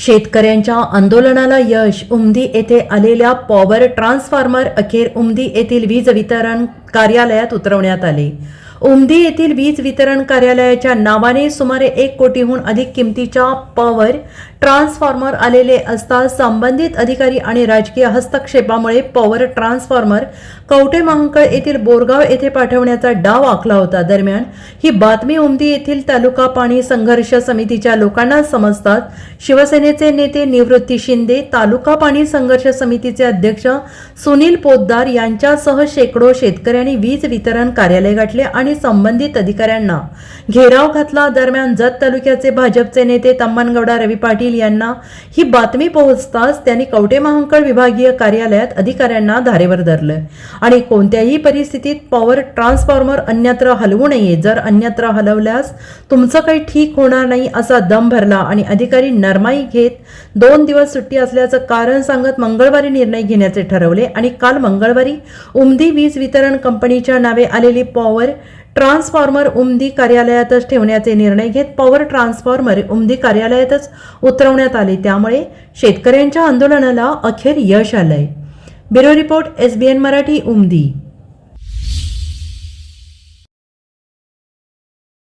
शेतकऱ्यांच्या आंदोलनाला यश. उमदी येथे आलेल्या पॉवर ट्रान्सफॉर्मर अखेर उमदी येथील वीज वितरण कार्यालयात उतरवण्यात आले. उमदी येथील वीज वितरण कार्यालयाच्या नावाने सुमारे एक कोटीहून अधिक किमतीच्या पॉवर ट्रान्सफॉर्मर आलेले असता संबंधित अधिकारी आणि राजकीय हस्तक्षेपामुळे पॉवर ट्रान्सफॉर्मर कवटे महांकळ येथील बोरगाव येथे पाठवण्याचा डाव आखला होता. दरम्यान ही बातमी उमदी येथील तालुका पाणी संघर्ष समितीच्या लोकांना समजतात. शिवसेनेचे नेते निवृत्ती शिंदे तालुका पाणी संघर्ष समितीचे अध्यक्ष सुनील पोद्दार यांच्यासह शेकडो शेतकऱ्यांनी वीज वितरण कार्यालय गाठले आणि आणि संबंधित अधिकाऱ्यांना घेराव घातला. दरम्यान जत तालुक्याचे भाजपचे नेते तम्मनगौडा रवी पाटील यांना ही बातमी पोहोचताच त्यांनी कवटे महांकळ विभागीय कार्यालयात अधिकाऱ्यांना धारेवर धरलं आणि कोणत्याही परिस्थितीत पॉवर ट्रान्सफॉर्मर अन्यत्र हलवू नये. जर अन्यत्र हलवल्यास तुमचं काही ठीक होणार नाही असा दम भरला आणि अधिकारी नरमाई घेत दोन दिवस सुट्टी असल्याचं कारण सांगत मंगळवारी निर्णय घेण्याचे ठरवले. आणि काल मंगळवारी उमदी वीज वितरण कंपनीच्या नावे आलेली पॉवर ट्रान्सफॉर्मर उमदी कार्यालयातच ठेवण्याचे निर्णय घेत पॉवर ट्रान्सफॉर्मर उमदी कार्यालयातच उतरवण्यात आले. त्यामुळे शेतकऱ्यांच्या आंदोलनाला अखेर यश आलंय. Bureau report SBN Marathi Umadi.